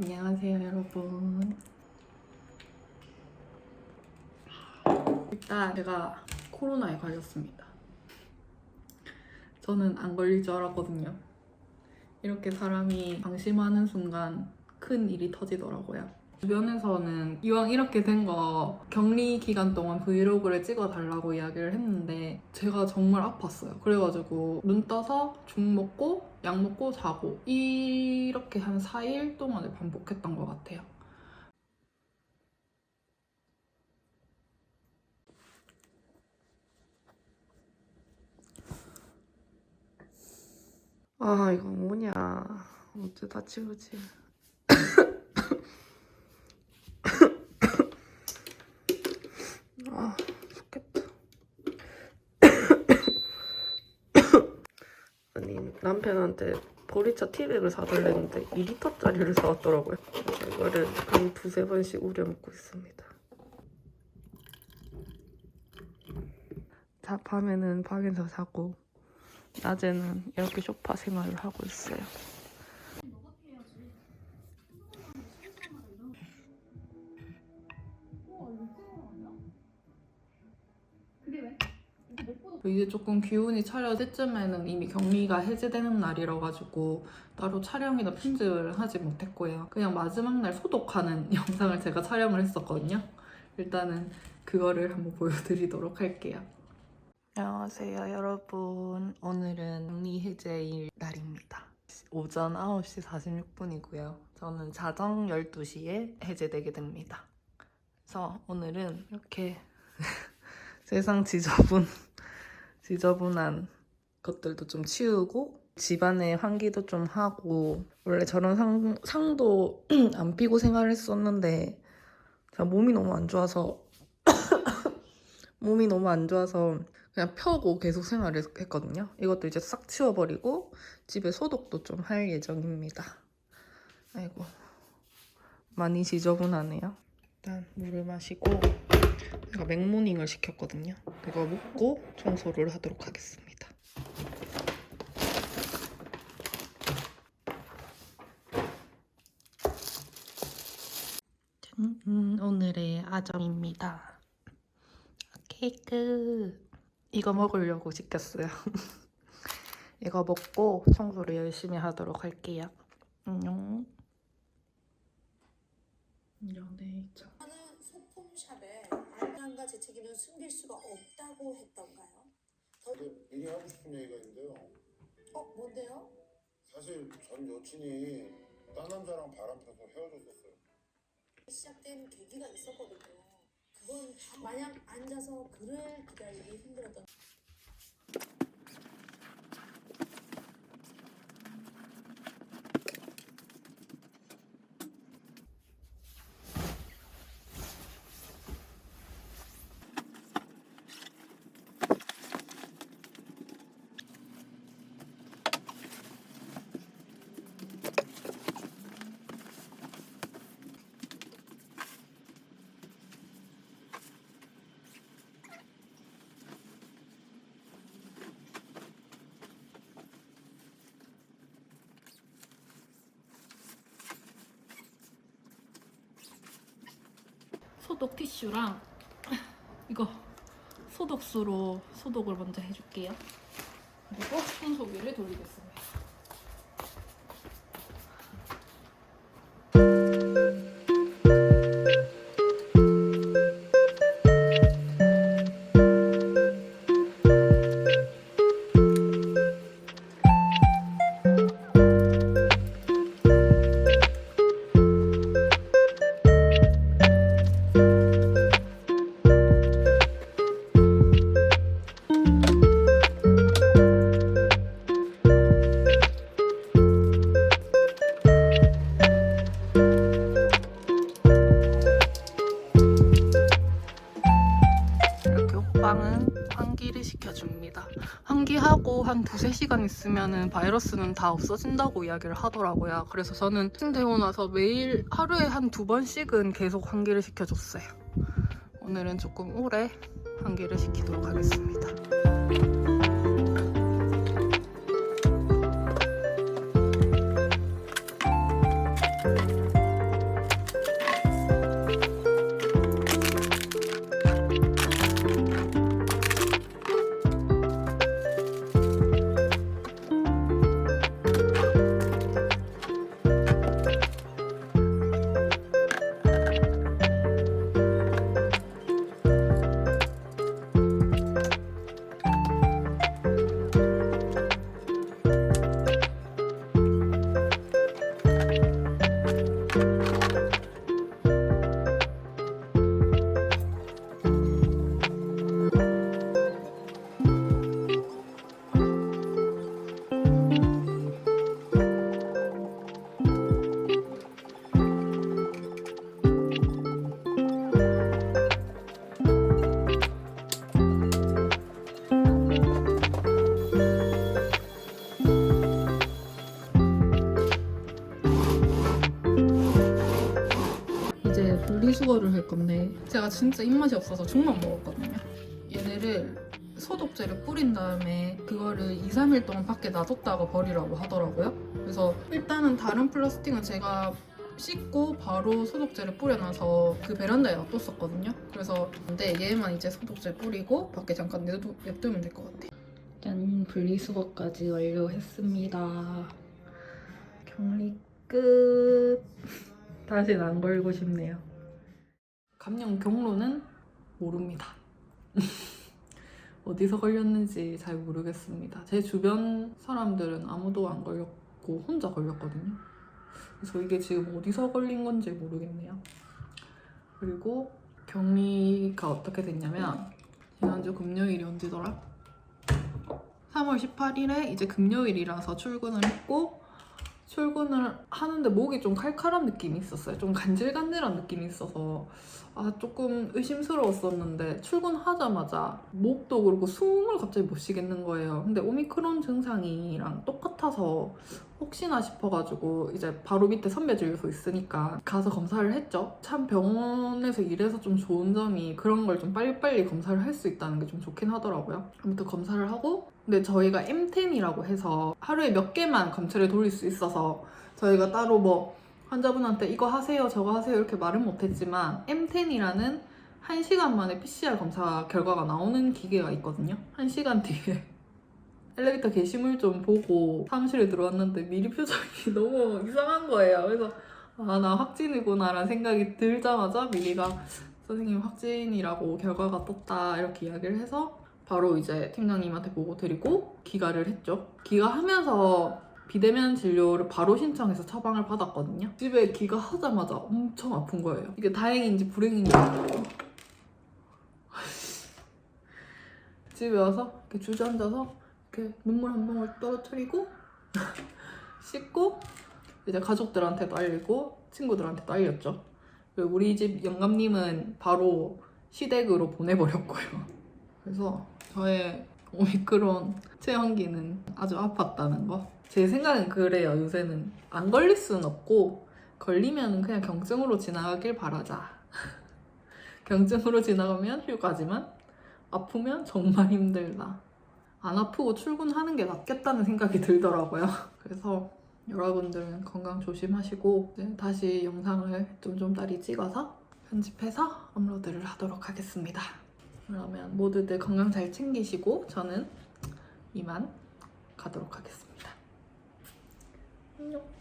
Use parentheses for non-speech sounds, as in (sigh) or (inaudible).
안녕하세요, 여러분. 일단 제가 코로나에 걸렸습니다. 저는 안 걸릴 줄 알았거든요. 이렇게 사람이 방심하는 순간 큰 일이 터지더라고요. 주변에서는 이왕 이렇게 된 거 격리 기간 동안 브이로그를 찍어 달라고 이야기를 했는데 제가 정말 아팠어요. 그래가지고 눈 떠서 죽 먹고 약 먹고 자고 이렇게 한 4일 동안을 반복했던 것 같아요. 아 이거 뭐냐 언제 다 치우지 아 좋겠다 아니 남편한테 보리차 티백을 사달랬는데 2리터짜리를 사왔더라고요 이거를 한 두세 번씩 우려 먹고 있습니다 자 밤에는 방에서 자고 낮에는 이렇게 쇼파 생활을 하고 있어요. 이제 조금 기운이 차려 때쯤에는 이미 격리가 해제되는 날이라 가지고 따로 촬영이나 편집을 하지 못했고요. 그냥 마지막 날 소독하는 (laughs) 영상을 제가 촬영을 했었거든요. 일단은 그거를 한번 보여드리도록 할게요. 안녕하세요, 여러분. 오늘은 격리 해제일 날입니다. 오전 9시 46분이고요. 저는 자정 12시에 해제되게 됩니다. 그래서 오늘은 이렇게 (laughs) 세상 지저분, 지저분한 것들도 좀 치우고 집안의 환기도 좀 하고 원래 저런 상, 상도 (clears throat) 안 피고 생활을 했었는데 몸이 너무 안 좋아서 (clears throat) 몸이 너무 안 좋아서 그냥 펴고 계속 생활을 했거든요. 이것도 이제 싹 치워버리고 집에 소독도 좀 할 예정입니다. 아이고 많이 지저분하네요. 일단 물을 마시고 제가 맥모닝을 시켰거든요. 이거 먹고 청소를 하도록 하겠습니다. 짠, 음, 오늘의 아점입니다. 케이크 이거 먹으려고 시켰어요. (laughs) 이거 먹고 청소를 열심히 하도록 할게요. 안녕. 하는 소품샵에 알만과 재채기는 숨길 수가 없다고 했던가요? 근데 미리 하고 싶은 얘기가 있는데요. 어, 뭔데요? 사실 전 여친이 딴 남자랑 바람 펴서 헤어졌었어요. 시작된 계기가 있었거든요. 그건 마냥 앉아서 글을 기다리기 힘들었던 소독 티슈랑 (laughs) 이거 소독수로 소독을 먼저 해줄게요. 그리고 청소기를 돌리겠습니다. 시켜줍니다. 환기하고 한 두세 시간 있으면 바이러스는 다 없어진다고 이야기를 하더라고요. 그래서 저는 침대고 나서 매일 하루에 한 두 번씩은 계속 환기를 시켜줬어요. 오늘은 조금 오래 환기를 시키도록 하겠습니다. 건데 제가 진짜 입맛이 없어서 죽만 먹었거든요. 얘네를 소독제를 뿌린 다음에 그거를 2, 3일 동안 밖에 놔뒀다가 버리라고 하더라고요. 그래서 일단은 다른 플라스틱은 제가 씻고 바로 소독제를 뿌려놔서 그 베란다에 놔뒀었거든요. 그래서 근데 얘만 이제 소독제 뿌리고 밖에 잠깐 내두, 냅두면 될 것 같아요. 짠 분리수거까지 완료했습니다. 격리 끝. (laughs) 다시는 안 걸고 싶네요. 감염 경로는 모릅니다. (laughs) 어디서 걸렸는지 잘 모르겠습니다. 제 주변 사람들은 아무도 안 걸렸고 혼자 걸렸거든요. 그래서 이게 지금 어디서 걸린 건지 모르겠네요. 그리고 격리가 어떻게 됐냐면 지난주 금요일이 언제더라? 3월 18일에 이제 금요일이라서 출근을 했고 출근을 하는데 목이 좀 칼칼한 느낌이 있었어요. 좀 간질간질한 느낌이 있어서 아 조금 의심스러웠었는데 출근하자마자 목도 그렇고 숨을 갑자기 못 쉬겠는 거예요. 근데 오미크론 증상이랑 똑같아서 혹시나 싶어가지고 이제 바로 밑에 선배 진료소 있으니까 가서 검사를 했죠. 참 병원에서 일해서 좀 좋은 점이 그런 걸 좀 빨리빨리 검사를 할 수 있다는 게 좀 좋긴 하더라고요. 아무튼 검사를 하고 근데 저희가 M10이라고 해서 하루에 몇 개만 검체를 돌릴 수 있어서 저희가 따로 뭐 환자분한테 이거 하세요 저거 하세요 이렇게 말은 못했지만 M10이라는 1시간 만에 PCR 검사 결과가 나오는 기계가 있거든요. 1시간 뒤에 엘리베이터 게시물 좀 보고 사무실에 들어왔는데 미리 표정이 (laughs) 너무 이상한 거예요. 그래서 아 나 확진이구나라는 생각이 들자마자 미리가 선생님 확진이라고 결과가 떴다 이렇게 이야기를 해서 바로 이제 팀장님한테 보고 드리고 기가를 했죠. 기가하면서 비대면 진료를 바로 신청해서 처방을 받았거든요. 집에 기가하자마자 엄청 아픈 거예요. 이게 다행인지 불행인지. 집에 와서 이렇게 주저앉아서 이렇게 눈물 한 방울 떨어뜨리고 (laughs) 씻고 이제 가족들한테도 알리고 친구들한테도 알렸죠. 그리고 우리 집 영감님은 바로 시댁으로 보내버렸고요. 그래서 저의 오미크론 체온기는 아주 아팠다는 거. 제 생각은 그래요. 요새는 안 걸릴 수는 없고 걸리면 그냥 경증으로 지나가길 바라자. (laughs) 경증으로 지나가면 휴가지만 아프면 정말 힘들다. 안 아프고 출근하는 게 낫겠다는 생각이 들더라고요. (laughs) 그래서 여러분들은 건강 조심하시고 다시 영상을 좀좀따리 찍어서 편집해서 업로드를 하도록 하겠습니다. 그러면 모두들 건강 잘 챙기시고 저는 이만 가도록 하겠습니다. 안녕.